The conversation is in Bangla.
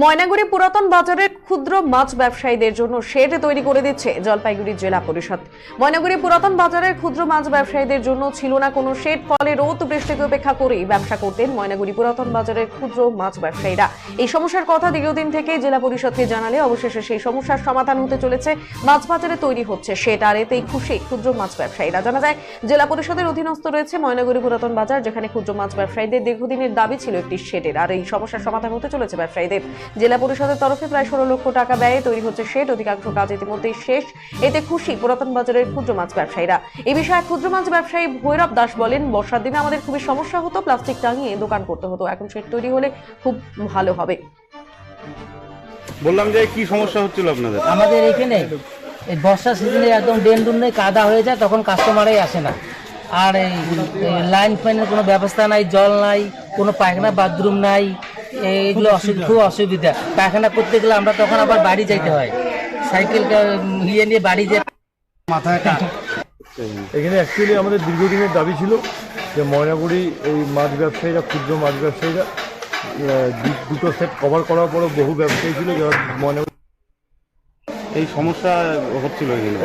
ময়নাগুড়ি পুরাতন বাজারের ক্ষুদ্র মাছ ব্যবসায়ীদের জন্য শেড তৈরি করে দিচ্ছে জলপাইগুড়ি জেলা পরিষদ। ময়নাগুড়ি পুরাতন বাজারের ক্ষুদ্র মাছ ব্যবসায়ীদের জন্য ছিল না কোনো শেড ফলে রোদ বৃষ্টিকে উপেক্ষা করেই ব্যবসা করতেন ময়নাগুড়ি পুরাতন বাজারের ক্ষুদ্র মাছ ব্যবসায়ীরা। এই সমস্যার কথা দীর্ঘদিন থেকে জেলা পরিষদকে জানালে অবশেষে সেই সমস্যার সমাধান হতে চলেছে, মাছ বাজারে তৈরি হচ্ছে শেড আর এতেই খুশি ক্ষুদ্র মাছ ব্যবসায়ীরা। জানা যায়, জেলা পরিষদের অধীনস্থ রয়েছে ময়নাগুড়ি পুরাতন বাজার, যেখানে ক্ষুদ্র মাছ ব্যবসায়ীদের দীর্ঘদিনের দাবি ছিল একটি শেডের আর এই সমস্যার সমাধান হতে চলেছে ব্যবসায়ীদের। জেলা পরিষদের তরফে প্রায় ষোলো লক্ষ টাকা ব্যয়ে তৈরি হচ্ছে শেড অধিকাংশ কাজ ইতিমধ্যেই শেষ। এতে খুশি পুরাতন বাজারের ক্ষুদ্র মাছ ব্যবসায়ীরা। এই বিষয়ে ক্ষুদ্র মাছ ব্যবসায়ী ভৈরব দাস বলেন বর্ষার দিনে আমাদের খুবই সমস্যা হতো প্লাস্টিক টাঙিয়ে দোকান করতে হতো। এখন শেড তৈরি হলে খুব ভালো হবে। বললাম যে কি সমস্যা হচ্ছিল আপনাদের? আমাদের এখানে এই বর্ষা সিজনে একদম ডেন্ডুন নেই কাদা হয়ে যায় তখন কাস্টমারই আসে না। আর এই এই লাইন ফাইনের কোনো ব্যবস্থা নাই জল নাই কোনো পায়খানা বাথরুম নাই এইগুলো খুব অসুবিধা। পায়খানা করতে গেলে আমরা তখন আবার বাড়ি যাইতে হয়। সাইকেল নিয়ে নিয়ে বাড়ি যেতে এখানে অ্যাকচুয়ালি আমাদের দীর্ঘদিনের দাবি ছিল যে ময়নাগুড়ি এই মাছ ব্যবসায়ীরা ক্ষুদ্র মাছ ব্যবসায়ীরা দুটো সেট কভার করার পরও বহু ব্যবসায়ী ছিল যারা ময়নাগুড়ি এই সমস্যা হচ্ছিল এখানে।